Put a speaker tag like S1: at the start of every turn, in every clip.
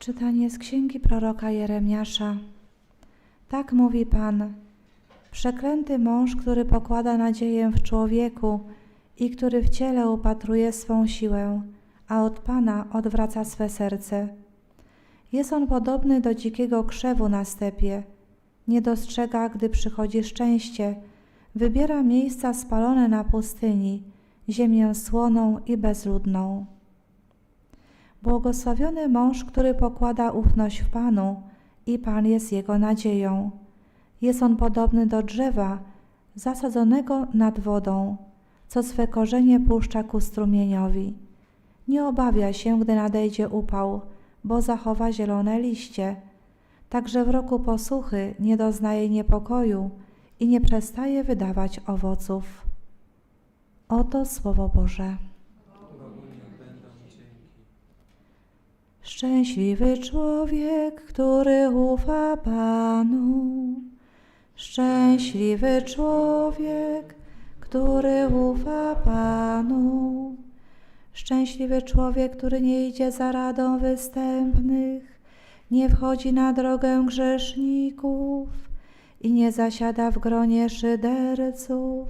S1: Czytanie z księgi proroka Jeremiasza. Tak mówi Pan: Przeklęty mąż, który pokłada nadzieję w człowieku i który w ciele upatruje swą siłę, a od Pana odwraca swe serce. Jest on podobny do dzikiego krzewu na stepie. Nie dostrzega, gdy przychodzi szczęście, wybiera miejsca spalone na pustyni, ziemię słoną i bezludną. Błogosławiony mąż, który pokłada ufność w Panu i Pan jest jego nadzieją. Jest on podobny do drzewa zasadzonego nad wodą, co swe korzenie puszcza ku strumieniowi. Nie obawia się, gdy nadejdzie upał, bo zachowa zielone liście. Także w roku posuchy nie doznaje niepokoju i nie przestaje wydawać owoców. Oto Słowo Boże. Szczęśliwy człowiek, który ufa Panu. Szczęśliwy człowiek, który ufa Panu. Szczęśliwy człowiek, który nie idzie za radą występnych, nie wchodzi na drogę grzeszników i nie zasiada w gronie szyderców,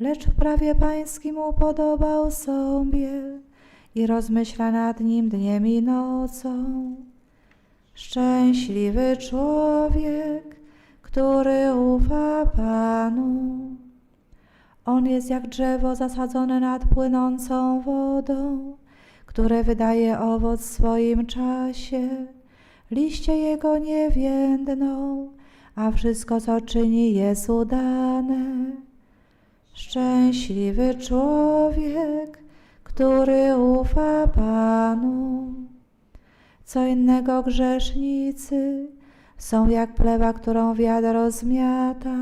S1: lecz w prawie pańskim upodobał sobie i rozmyśla nad nim dniem i nocą. Szczęśliwy człowiek, który ufa Panu. On jest jak drzewo zasadzone nad płynącą wodą, które wydaje owoc w swoim czasie. Liście jego nie więdną, a wszystko, co czyni, jest udane. Szczęśliwy człowiek, który ufa Panu. Co innego grzesznicy są jak plewa, którą wiatr rozmiata,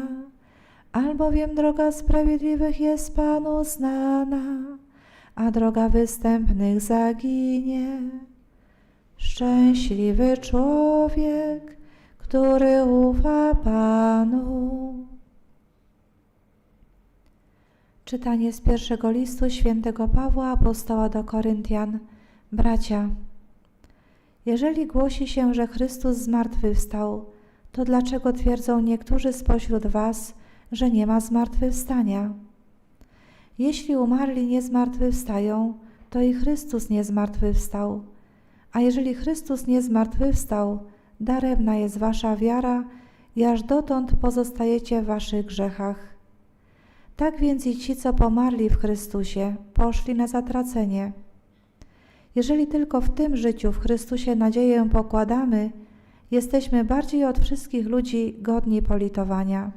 S1: albowiem droga sprawiedliwych jest Panu znana, a droga występnych zaginie. Szczęśliwy człowiek, który ufa Panu. Czytanie z pierwszego listu świętego Pawła apostoła do Koryntian. Bracia, jeżeli głosi się, że Chrystus zmartwychwstał, to dlaczego twierdzą niektórzy spośród was, że nie ma zmartwychwstania? Jeśli umarli nie zmartwychwstają, to i Chrystus nie zmartwychwstał. A jeżeli Chrystus nie zmartwychwstał, daremna jest wasza wiara i aż dotąd pozostajecie w waszych grzechach. Tak więc i ci, co pomarli w Chrystusie, poszli na zatracenie. Jeżeli tylko w tym życiu w Chrystusie nadzieję pokładamy, jesteśmy bardziej od wszystkich ludzi godni politowania.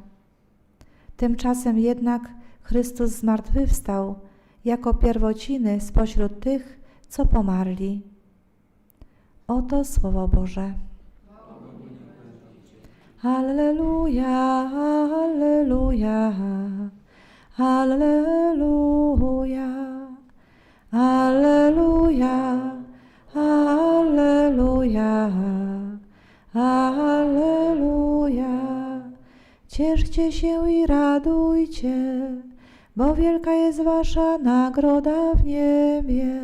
S1: Tymczasem jednak Chrystus zmartwychwstał jako pierwociny spośród tych, co pomarli. Oto Słowo Boże. Alleluja, Alleluja. Alleluja, Alleluja, Alleluja, Alleluja. Cieszcie się i radujcie, bo wielka jest wasza nagroda w niebie.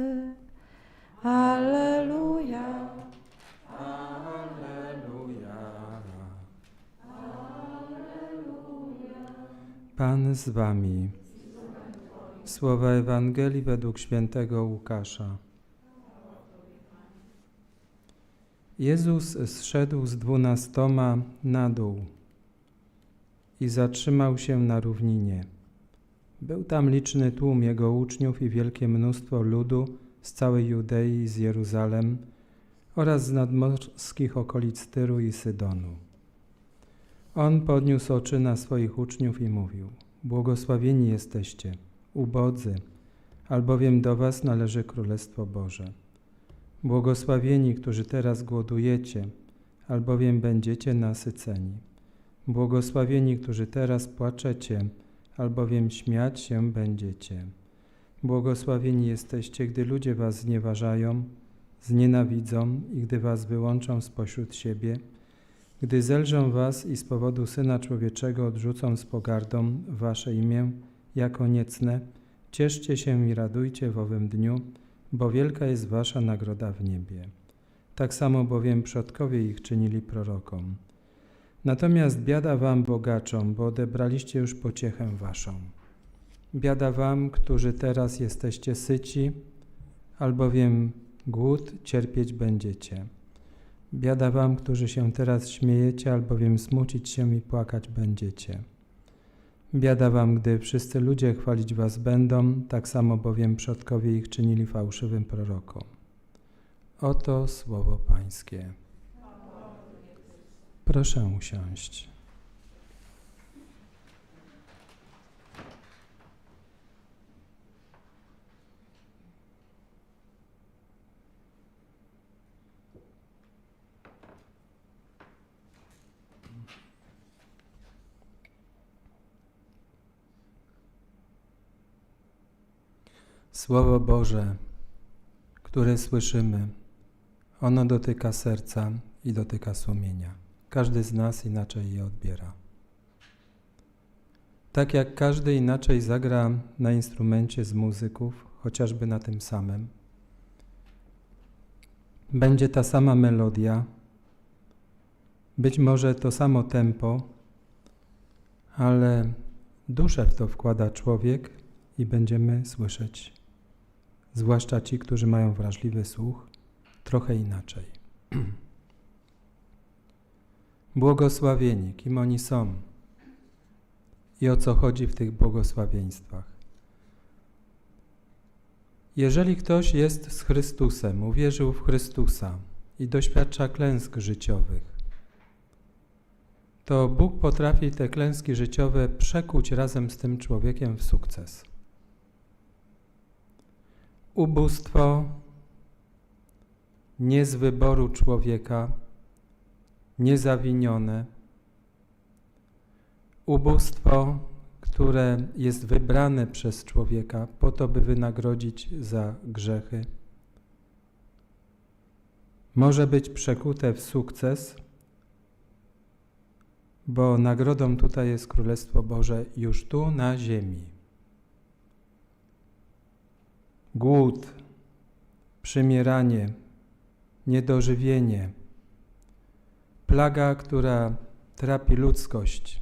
S1: Alleluja.
S2: Pan z wami. Słowa Ewangelii według świętego Łukasza. Jezus zszedł z dwunastoma na dół i zatrzymał się na równinie. Był tam liczny tłum Jego uczniów i wielkie mnóstwo ludu z całej Judei i z Jeruzalem oraz z nadmorskich okolic Tyru i Sydonu. On podniósł oczy na swoich uczniów i mówił: Błogosławieni jesteście, ubodzy, albowiem do Was należy Królestwo Boże. Błogosławieni, którzy teraz głodujecie, albowiem będziecie nasyceni. Błogosławieni, którzy teraz płaczecie, albowiem śmiać się będziecie. Błogosławieni jesteście, gdy ludzie Was znieważają, znienawidzą i gdy Was wyłączą spośród siebie, gdy zelżą was i z powodu Syna Człowieczego odrzucą z pogardą wasze imię jako niecne, cieszcie się i radujcie w owym dniu, bo wielka jest wasza nagroda w niebie. tak samo bowiem przodkowie ich czynili prorokom. Natomiast biada wam bogaczom, bo odebraliście już pociechę waszą. Biada wam, którzy teraz jesteście syci, albowiem głód cierpieć będziecie. Biada wam, którzy się teraz śmiejecie, albowiem smucić się i płakać będziecie. Biada wam, gdy wszyscy ludzie chwalić was będą, tak samo bowiem przodkowie ich czynili fałszywym prorokom. Oto słowo Pańskie. Proszę usiąść. Słowo Boże, które słyszymy, ono dotyka serca i dotyka sumienia. Każdy z nas inaczej je odbiera. Tak jak każdy inaczej zagra na instrumencie z muzyków, chociażby na tym samym, będzie ta sama melodia, być może to samo tempo, ale duszę w to wkłada człowiek i będziemy słyszeć, zwłaszcza ci, którzy mają wrażliwy słuch, trochę inaczej. Błogosławieni, kim oni są i o co chodzi w tych błogosławieństwach. Jeżeli ktoś jest z Chrystusem, uwierzył w Chrystusa i doświadcza klęsk życiowych, to Bóg potrafi te klęski życiowe przekuć razem z tym człowiekiem w sukces. Ubóstwo nie z wyboru człowieka, niezawinione. Ubóstwo, które jest wybrane przez człowieka po to, by wynagrodzić za grzechy, może być przekute w sukces, bo nagrodą tutaj jest Królestwo Boże już tu na ziemi. Głód, przymieranie, niedożywienie, plaga, która trapi ludzkość.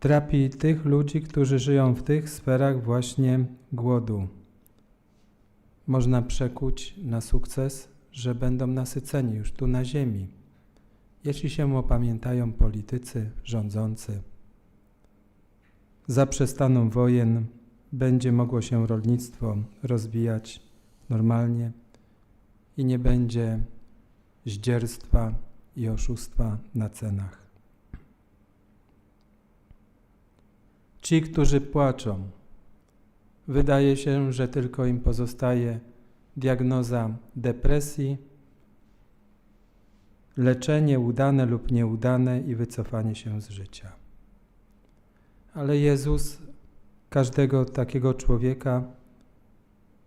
S2: Trapi tych ludzi, którzy żyją w tych sferach właśnie głodu. Można przekuć na sukces, że będą nasyceni już tu na ziemi, jeśli się opamiętają politycy, rządzący. Zaprzestaną wojen, będzie mogło się rolnictwo rozwijać normalnie i nie będzie zdzierstwa i oszustwa na cenach. Ci, którzy płaczą, wydaje się, że tylko im pozostaje diagnoza depresji, leczenie udane lub nieudane i wycofanie się z życia. Ale Jezus każdego takiego człowieka,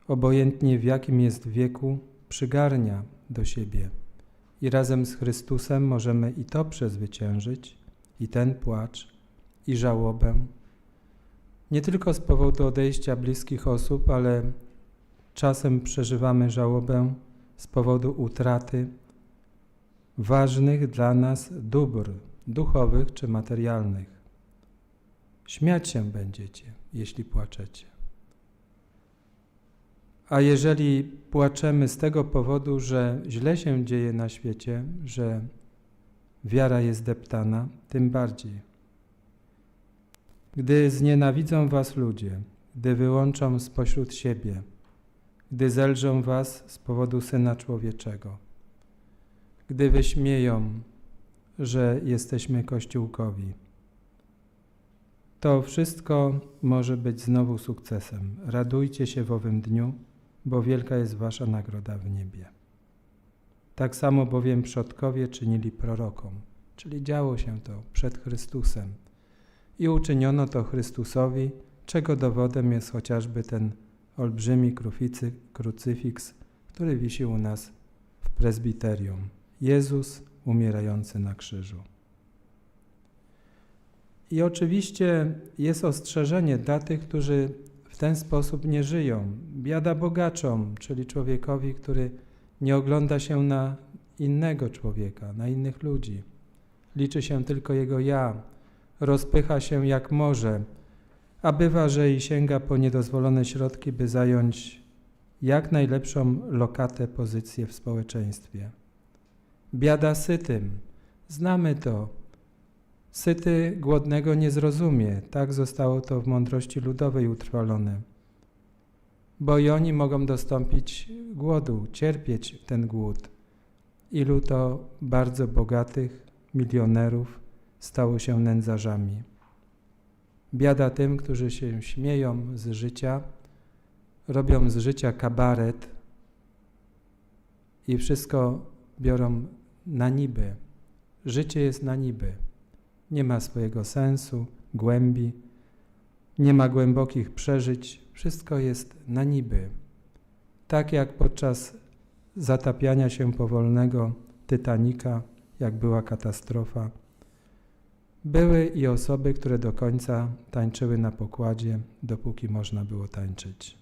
S2: obojętnie w jakim jest wieku, przygarnia do siebie. I razem z Chrystusem możemy i to przezwyciężyć, i ten płacz, i żałobę. Nie tylko z powodu odejścia bliskich osób, ale czasem przeżywamy żałobę z powodu utraty ważnych dla nas dóbr duchowych czy materialnych. Śmiać się będziecie, jeśli płaczecie. A jeżeli płaczemy z tego powodu, że źle się dzieje na świecie, że wiara jest deptana, tym bardziej. Gdy znienawidzą was ludzie, gdy wyłączą spośród siebie, gdy zelżą was z powodu Syna Człowieczego, gdy wyśmieją, że jesteśmy Kościółkowi, to wszystko może być znowu sukcesem. Radujcie się w owym dniu, bo wielka jest wasza nagroda w niebie. Tak samo bowiem przodkowie czynili prorokom, czyli działo się to przed Chrystusem. I uczyniono to Chrystusowi, czego dowodem jest chociażby ten olbrzymi kruficy, krucyfiks, który wisi u nas w prezbiterium. Jezus umierający na krzyżu. I oczywiście jest ostrzeżenie dla tych, którzy w ten sposób nie żyją. Biada bogaczom, czyli człowiekowi, który nie ogląda się na innego człowieka, na innych ludzi. Liczy się tylko jego ja, rozpycha się jak może, a bywa, że i sięga po niedozwolone środki, by zająć jak najlepszą lokatę, pozycję w społeczeństwie. Biada sytym, znamy to. Syty głodnego nie zrozumie, tak zostało to w mądrości ludowej utrwalone. Bo i oni mogą dostąpić głodu, cierpieć ten głód. Ilu to bardzo bogatych milionerów stało się nędzarzami. Biada tym, którzy się śmieją z życia, robią z życia kabaret i wszystko biorą na niby. Życie jest na niby. Nie ma swojego sensu, głębi, nie ma głębokich przeżyć, wszystko jest na niby. Tak jak podczas zatapiania się powolnego Titanika, jak była katastrofa. Były i osoby, które do końca tańczyły na pokładzie, dopóki można było tańczyć.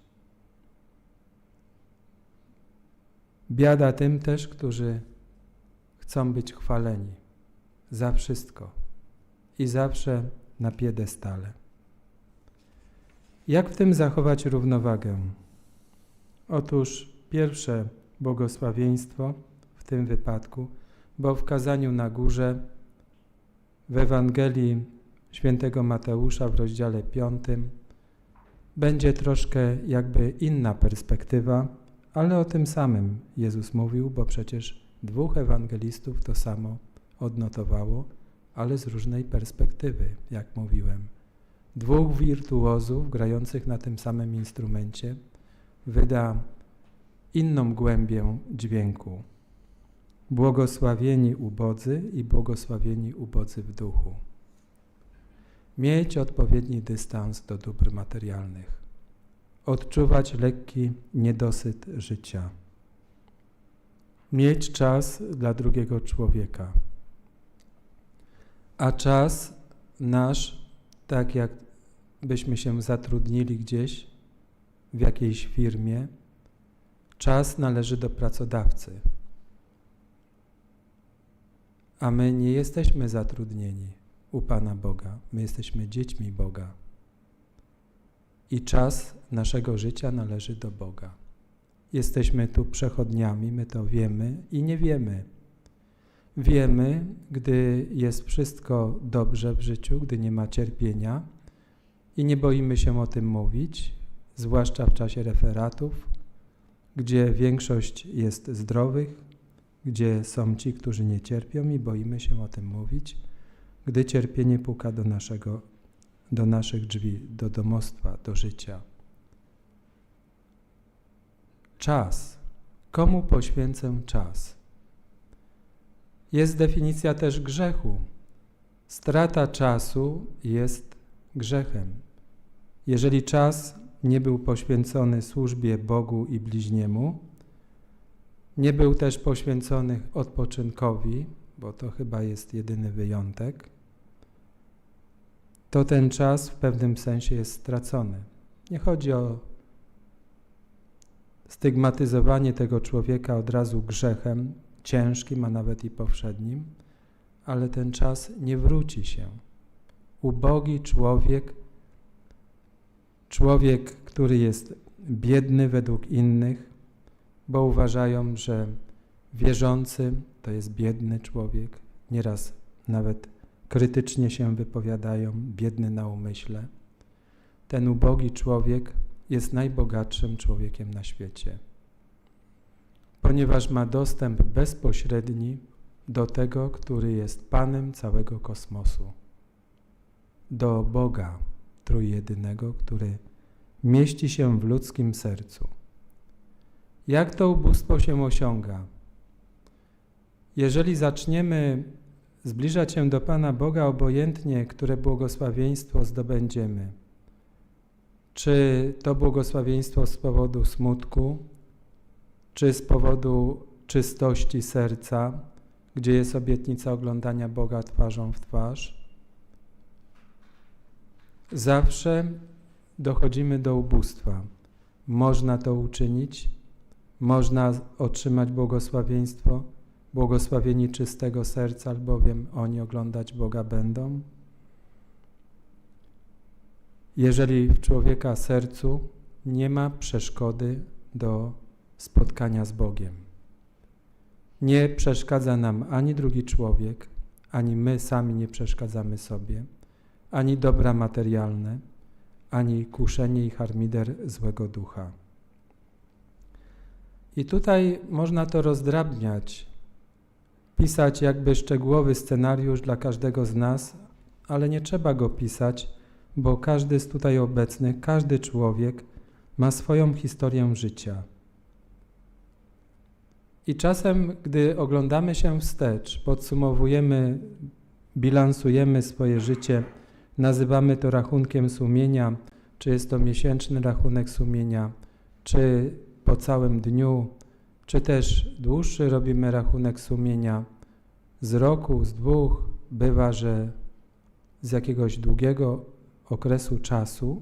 S2: Biada tym też, którzy chcą być chwaleni za wszystko i zawsze na piedestale. Jak w tym zachować równowagę? Otóż pierwsze błogosławieństwo w tym wypadku, bo w kazaniu na górze w Ewangelii świętego Mateusza w rozdziale 5 będzie troszkę jakby inna perspektywa, ale o tym samym Jezus mówił, bo przecież dwóch ewangelistów to samo odnotowało, ale z różnej perspektywy, jak mówiłem. Dwóch wirtuozów grających na tym samym instrumencie wyda inną głębię dźwięku. Błogosławieni ubodzy i błogosławieni ubodzy w duchu. Mieć odpowiedni dystans do dóbr materialnych. Odczuwać lekki niedosyt życia. Mieć czas dla drugiego człowieka. A czas nasz, tak jak byśmy się zatrudnili gdzieś, w jakiejś firmie, czas należy do pracodawcy. A my nie jesteśmy zatrudnieni u Pana Boga, my jesteśmy dziećmi Boga. I czas naszego życia należy do Boga. Jesteśmy tu przechodniami, my to wiemy i nie wiemy. Wiemy, gdy jest wszystko dobrze w życiu, gdy nie ma cierpienia i nie boimy się o tym mówić, zwłaszcza w czasie referatów, gdzie większość jest zdrowych, gdzie są ci, którzy nie cierpią i boimy się o tym mówić, gdy cierpienie puka do, naszego, do naszych drzwi, do domostwa, do życia. Czas. Komu poświęcę czas? Jest definicja też grzechu. Strata czasu jest grzechem. Jeżeli czas nie był poświęcony służbie Bogu i bliźniemu, nie był też poświęcony odpoczynkowi, bo to chyba jest jedyny wyjątek, to ten czas w pewnym sensie jest stracony. Nie chodzi o stygmatyzowanie tego człowieka od razu grzechem, ciężkim, a nawet i powszednim, ale ten czas nie wróci się. Ubogi człowiek, człowiek, który jest biedny według innych, bo uważają, że wierzący to jest biedny człowiek, nieraz nawet krytycznie się wypowiadają, biedny na umyśle. Ten ubogi człowiek jest najbogatszym człowiekiem na świecie, ponieważ ma dostęp bezpośredni do tego, który jest Panem całego kosmosu, do Boga Trójjedynego, który mieści się w ludzkim sercu. Jak to ubóstwo się osiąga? Jeżeli zaczniemy zbliżać się do Pana Boga obojętnie, które błogosławieństwo zdobędziemy, czy to błogosławieństwo z powodu smutku, czy z powodu czystości serca, gdzie jest obietnica oglądania Boga twarzą w twarz, zawsze dochodzimy do ubóstwa. Można to uczynić, można otrzymać błogosławieństwo, błogosławieni czystego serca, albowiem oni oglądać Boga będą. Jeżeli w człowieka sercu nie ma przeszkody do spotkania z Bogiem. Nie przeszkadza nam ani drugi człowiek, ani my sami nie przeszkadzamy sobie, ani dobra materialne, ani kuszenie i harmider złego ducha. I tutaj można to rozdrabniać, pisać jakby szczegółowy scenariusz dla każdego z nas, ale nie trzeba go pisać, bo każdy z tutaj obecnych, każdy człowiek ma swoją historię życia. I czasem, gdy oglądamy się wstecz, podsumowujemy, bilansujemy swoje życie, nazywamy to rachunkiem sumienia, czy jest to miesięczny rachunek sumienia, czy po całym dniu, czy też dłuższy robimy rachunek sumienia z roku, z dwóch, bywa, że z jakiegoś długiego okresu czasu,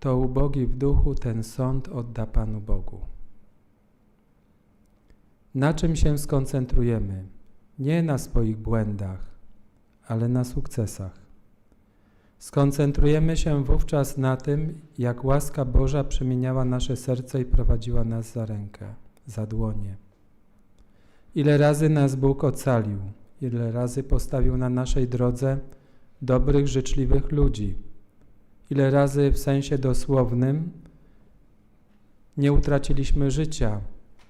S2: to ubogi w duchu ten sąd odda Panu Bogu. Na czym się skoncentrujemy? Nie na swoich błędach, ale na sukcesach. Skoncentrujemy się wówczas na tym, jak łaska Boża przemieniała nasze serce i prowadziła nas za rękę, za dłonie. Ile razy nas Bóg ocalił, ile razy postawił na naszej drodze dobrych, życzliwych ludzi, ile razy w sensie dosłownym nie utraciliśmy życia,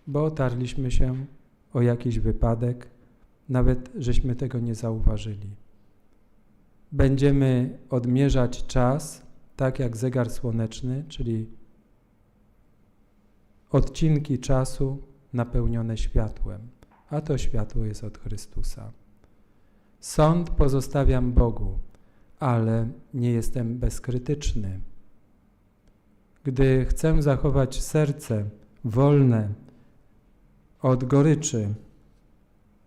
S2: bo otarliśmy się o jakiś wypadek, nawet żeśmy tego nie zauważyli. Będziemy odmierzać czas tak jak zegar słoneczny, czyli odcinki czasu napełnione światłem, a to światło jest od Chrystusa. Sąd pozostawiam Bogu, ale nie jestem bezkrytyczny. Gdy chcę zachować serce wolne od goryczy,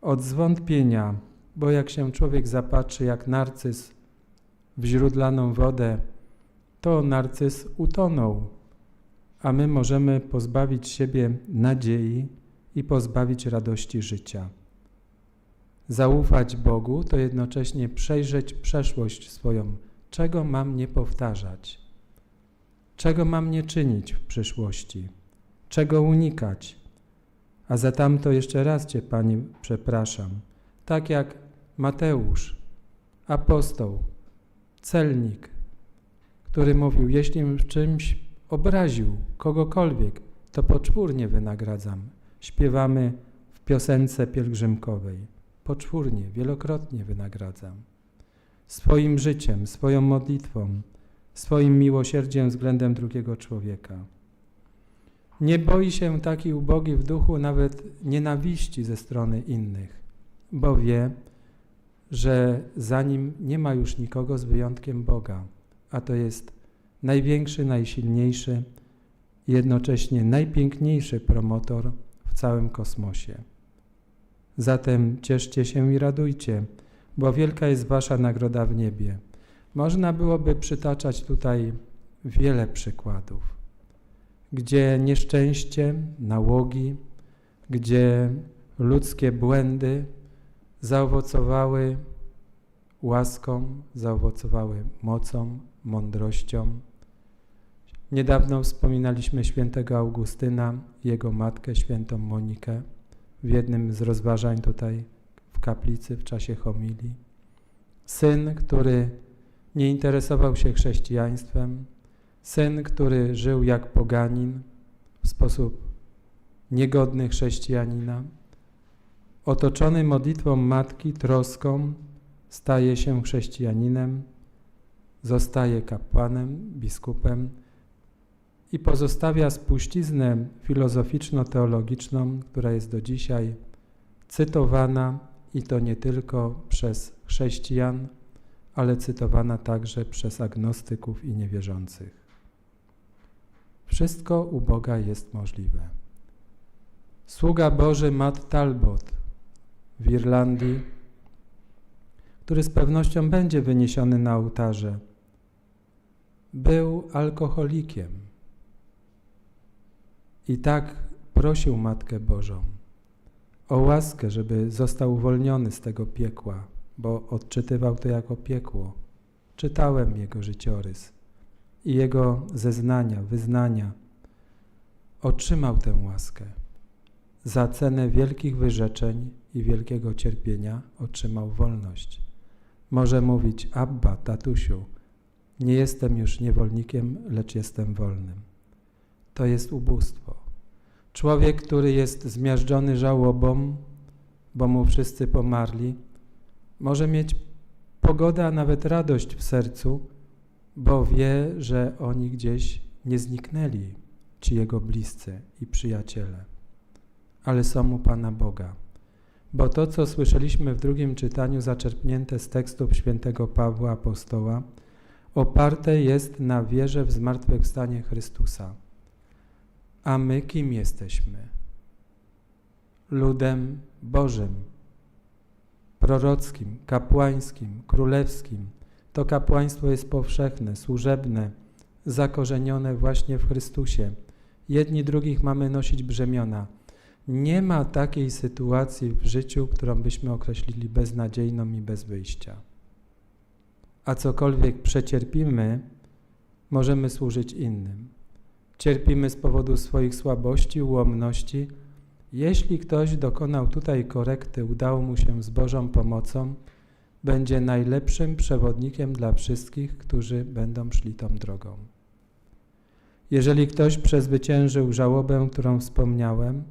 S2: od zwątpienia, bo jak się człowiek zapatrzy jak narcyz w źródlaną wodę, to narcyz utonął, a my możemy pozbawić siebie nadziei i pozbawić radości życia. Zaufać Bogu to jednocześnie przejrzeć przeszłość swoją, czego mam nie powtarzać, czego mam nie czynić w przyszłości, czego unikać. A za tamto jeszcze raz Cię, Panie, przepraszam. Tak jak Mateusz, apostoł, celnik, który mówił, jeśli w czymś obraził kogokolwiek, to poczwórnie wynagradzam. Śpiewamy w piosence pielgrzymkowej. Poczwórnie, wielokrotnie wynagradzam. Swoim życiem, swoją modlitwą, swoim miłosierdziem względem drugiego człowieka. Nie boi się taki ubogi w duchu nawet nienawiści ze strony innych, bo wie, że za nim nie ma już nikogo z wyjątkiem Boga, a to jest największy, najsilniejszy jednocześnie najpiękniejszy promotor w całym kosmosie. Zatem cieszcie się i radujcie, bo wielka jest wasza nagroda w niebie. Można byłoby przytaczać tutaj wiele przykładów, gdzie nieszczęście, nałogi, gdzie ludzkie błędy zaowocowały łaską, zaowocowały mocą, mądrością. Niedawno wspominaliśmy świętego Augustyna, jego matkę, świętą Monikę, w jednym z rozważań tutaj w kaplicy w czasie homilii. Syn, który nie interesował się chrześcijaństwem, syn, który żył jak poganin w sposób niegodny chrześcijanina, otoczony modlitwą matki, troską, staje się chrześcijaninem, zostaje kapłanem, biskupem i pozostawia spuściznę filozoficzno-teologiczną, która jest do dzisiaj cytowana i to nie tylko przez chrześcijan, ale cytowana także przez agnostyków i niewierzących. Wszystko u Boga jest możliwe. Sługa Boży Matt Talbot w Irlandii, który z pewnością będzie wyniesiony na ołtarze, był alkoholikiem. I tak prosił Matkę Bożą o łaskę, żeby został uwolniony z tego piekła, bo odczytywał to jako piekło. Czytałem jego życiorys i jego zeznania, wyznania. Otrzymał tę łaskę. Za cenę wielkich wyrzeczeń i wielkiego cierpienia otrzymał wolność. Może mówić: Abba, tatusiu, nie jestem już niewolnikiem, lecz jestem wolnym. To jest ubóstwo. Człowiek, który jest zmiażdżony żałobą, bo mu wszyscy pomarli, może mieć pogodę, a nawet radość w sercu, bo wie, że oni gdzieś nie zniknęli, ci jego bliscy i przyjaciele, ale są u Pana Boga. Bo to, co słyszeliśmy w drugim czytaniu, zaczerpnięte z tekstów świętego Pawła Apostoła, oparte jest na wierze w zmartwychwstanie Chrystusa. A my kim jesteśmy? Ludem Bożym, prorockim, kapłańskim, królewskim. To kapłaństwo jest powszechne, służebne, zakorzenione właśnie w Chrystusie. Jedni drugich mamy nosić brzemiona. Nie ma takiej sytuacji w życiu, którą byśmy określili beznadziejną i bez wyjścia. A cokolwiek przecierpimy, możemy służyć innym. Cierpimy z powodu swoich słabości, ułomności. Jeśli ktoś dokonał tutaj korekty, udało mu się z Bożą pomocą, będzie najlepszym przewodnikiem dla wszystkich, którzy będą szli tą drogą. Jeżeli ktoś przezwyciężył żałobę, którą wspomniałem,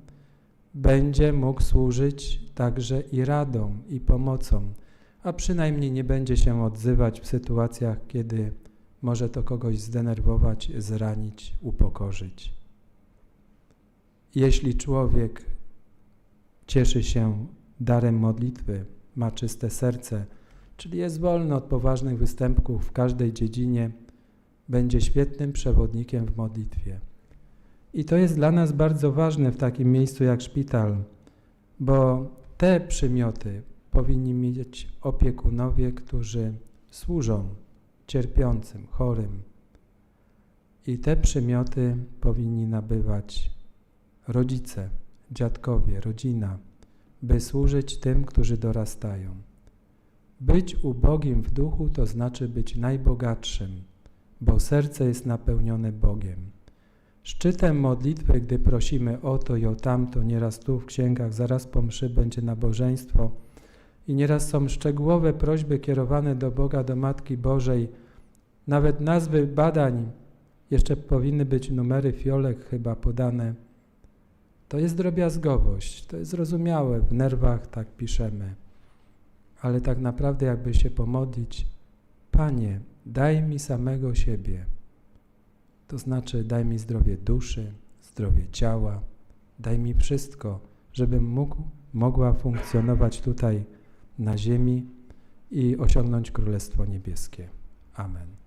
S2: będzie mógł służyć także i radą, i pomocą, a przynajmniej nie będzie się odzywać w sytuacjach, kiedy może to kogoś zdenerwować, zranić, upokorzyć. Jeśli człowiek cieszy się darem modlitwy, ma czyste serce, czyli jest wolny od poważnych występków w każdej dziedzinie, będzie świetnym przewodnikiem w modlitwie. I to jest dla nas bardzo ważne w takim miejscu jak szpital, bo te przymioty powinni mieć opiekunowie, którzy służą cierpiącym, chorym. I te przymioty powinni nabywać rodzice, dziadkowie, rodzina, by służyć tym, którzy dorastają. Być ubogim w duchu to znaczy być najbogatszym, bo serce jest napełnione Bogiem. Szczytem modlitwy, gdy prosimy o to i o tamto, nieraz tu w księgach, zaraz po mszy będzie nabożeństwo i nieraz są szczegółowe prośby kierowane do Boga, do Matki Bożej. Nawet nazwy badań, jeszcze powinny być numery fiolek chyba podane. To jest drobiazgowość, to jest zrozumiałe, w nerwach tak piszemy. Ale tak naprawdę jakby się pomodlić, Panie, daj mi samego siebie. To znaczy daj mi zdrowie duszy, zdrowie ciała, daj mi wszystko, żebym mógł, mogła funkcjonować tutaj na ziemi i osiągnąć Królestwo Niebieskie. Amen.